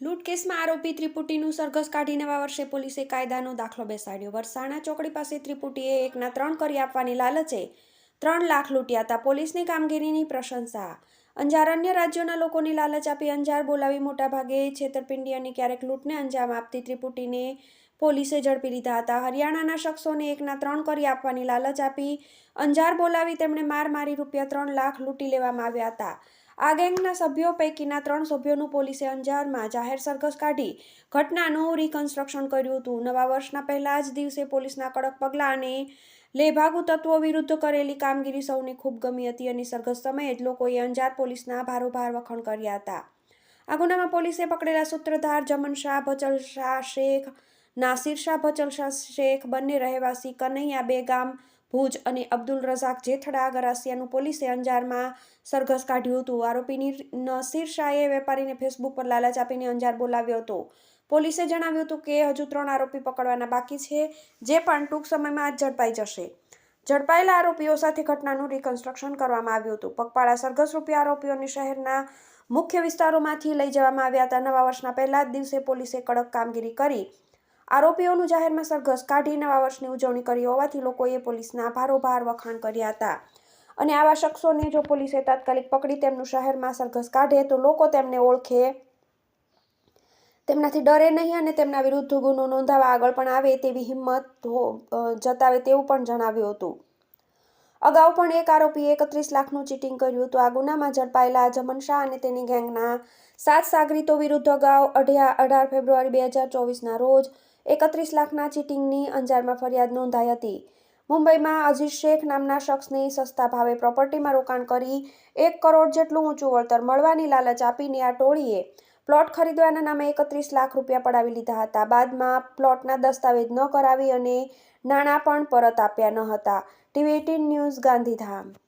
લૂંટ કેસમાં આરોપી ત્રિપુટીનું સરઘસ કાઢી નવા વર્ષે પોલીસે કાયદાનો દાખલો બેસાડ્યો. વરસાણા ચોકડી પાસે ત્રિપુટીએ એકના ત્રણ કરી આપવાની લાલચે ત્રણ લાખ લૂંટ્યા હતા. પોલીસની કામગીરીની પ્રશંસા. અંજાર અન્ય રાજ્યોના લોકોની લાલચ આપી અંજાર બોલાવી મોટાભાગે છેતરપિંડી અને ક્યારેક લૂંટને અંજામ આપતી ત્રિપુટીને પોલીસે ઝડપી લીધા હતા. હરિયાણાના શખ્સોને એકના ત્રણ કરી આપવાની લાલચ આપી અંજાર બોલાવી તેમણે માર મારી રૂપિયા ત્રણ લાખ લૂંટી લેવામાં આવ્યા હતા. આ ગેંગના સભ્યો પૈકીના ત્રણ સભ્યોનું પોલીસે અંજારમાં જાહેર સરઘસ કાઢી ઘટનાનું રિકન્સ્ટ્રક્શન કર્યું હતું. નવા વર્ષના પહેલા જ દિવસે પોલીસના કડક પગલાં અને લેભાગુ તત્વો વિરુદ્ધ કરેલી કામગીરી સૌને ખૂબ ગમી હતી અને સરઘસ સમયે જ લોકોએ અંજાર પોલીસના ભારોભાર વખાણ કર્યા હતા. આ ગુનામાં પોલીસે પકડેલા સૂત્રધાર જમન શાહ, ભચલ શાહ શેખ, નાસિર શાહ, ભચલ શાહ શેખ બંને રહેવાસી કનૈયા બેગામ ભુજ અને અબ્દુલ રઝાક જેથડા ગરાસિયાનું પોલીસે અંજારમાં સરઘસ કાઢ્યું હતું. આરોપીની નસીર શાહે વેપારીને ફેસબુક પર લાલચ આપીને અંજાર બોલાવ્યો હતો. પોલીસે જણાવ્યું હતું કે હજુ ત્રણ આરોપી પકડવાના બાકી છે, જે પણ ટૂંક સમયમાં જ ઝડપાઈ જશે. ઝડપાયેલા આરોપીઓ સાથે ઘટનાનું રિકન્સ્ટ્રક્શન કરવામાં આવ્યું હતું. પગપાળા સરઘસ રૂપી આરોપીઓને શહેરના મુખ્ય વિસ્તારોમાંથી લઈ જવામાં આવ્યા હતા. નવા વર્ષના પહેલા જ દિવસે પોલીસે કડક કામગીરી કરી આરોપીઓનું જાહેરમાં સરઘસ કાઢી નવા વર્ષની ઉજવણી કરી હોવાથી લોકોએ પોલીસના ભારોભાર વખાણ કર્યા હતા. અને આવા શખ્સોને જો પોલીસે તાત્કાલિક પકડી તેમનું શહેરમાં સરઘસ કાઢે, તો લોકો તેમને ઓળખે. તેમનાથી ડરે નહીં અને તેમના વિરુદ્ધ ગુનો નોંધાવા આગળ પણ આવે તેવી હિંમત જતાવે તેવું પણ જણાવ્યું હતું. અગાઉ પણ એક આરોપીએ એકત્રીસ લાખનું ચીટિંગ કર્યું હતું. આ ગુનામાં ઝડપાયેલા જમન શાહ અને તેની ગેંગના સાત સાગરીતો વિરુદ્ધ અગાઉ અઢિયા અઢાર ફેબ્રુઆરી બે હજાર ચોવીસના રોજ એકત્રીસ લાખના ચીટિંગની અંજારમાં ફરિયાદ નોંધાઈ હતી. મુંબઈમાં અજીત શેખ નામના શખ્સની સસ્તા ભાવે પ્રોપર્ટીમાં રોકાણ કરી એક કરોડ જેટલું ઊંચું વળતર મળવાની લાલચ આપીને આ ટોળીએ પ્લોટ ખરીદવાના નામે એકત્રીસ લાખ રૂપિયા પડાવી લીધા હતા. બાદમાં પ્લોટના દસ્તાવેજ ન કરાવી અને નાણાં પણ પરત આપ્યા ન હતા. TV eighteen news Gandhidham.